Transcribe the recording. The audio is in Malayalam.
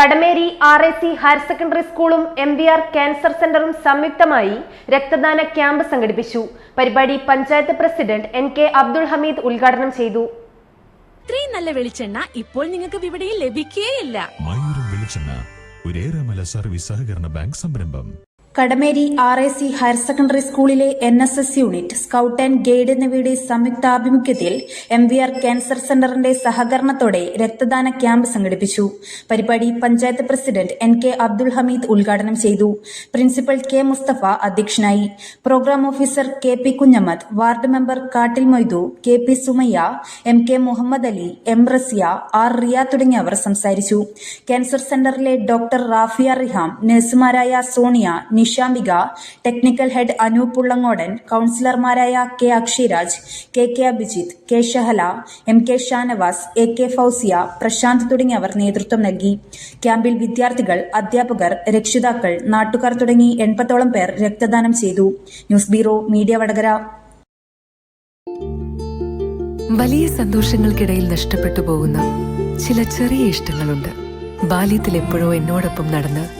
Kadameri R A C higher secondary സ്കൂളും എം വി ആർ ക്യാൻസർ സെന്ററും സംയുക്തമായി രക്തദാന ക്യാമ്പ് സംഘടിപ്പിച്ചു. പരിപാടി panchayat president N K Abdul Hameed ഉദ്ഘാടനം ചെയ്തു. ഇത്രയും നല്ല വെളിച്ചെണ്ണ ഇപ്പോൾ നിങ്ങൾക്ക് വിപണിയിൽ ലഭിക്കുകയില്ല മയൂരം വെളിച്ചെണ്ണ ഒരേറെമല സർവീസ് സഹകരണ ബാങ്ക് സംരംഭം. Kadameri R A C higher secondary സ്കൂളിലെ N S S unit scout and guide എന്നിവയുടെ സംയുക്താഭിമുഖ്യത്തിൽ എം വി ആർ ക്യാൻസർ സെന്ററിന്റെ സഹകരണത്തോടെ രക്തദാന ക്യാമ്പ് സംഘടിപ്പിച്ചു. പരിപാടി panchayat president N K Abdul Hameed ഉദ്ഘാടനം ചെയ്തു. പ്രിൻസിപ്പൽ കെ മുസ്തഫ അധ്യക്ഷനായി. Programme officer K P Kunhammad ward member Kattil Moidu K P Sumayya M K Muhammad Ali M Rasiya R Riya തുടങ്ങിയവർ സംസാരിച്ചു. ക്യാൻസർ സെന്ററിലെ ഡോക്ടർ റാഫിയ റിഹാം നഴ്സുമാരായ Sonia Nishambika technical head Anoop Pullangodan കൌൺസിലർമാരായ K Akshiraj K K Abhijith K Shahala M K Shanavas A K Fousiya Prashanth തുടങ്ങിയവർ നേതൃത്വം നൽകി. ക്യാമ്പിൽ വിദ്യാർത്ഥികൾ അധ്യാപകർ രക്ഷിതാക്കൾ നാട്ടുകാർ തുടങ്ങി എൺപത്തോളം പേർ രക്തദാനം ചെയ്തു. News bureau media Vadakara. വലിയ സന്തോഷങ്ങൾക്കിടയിൽ നഷ്ടപ്പെട്ടു പോകുന്ന ചില ചെറിയ ഇഷ്ടങ്ങളുണ്ട്. ബാല്യത്തിൽ എപ്പോഴോ എന്നോടൊപ്പം നടന്ന്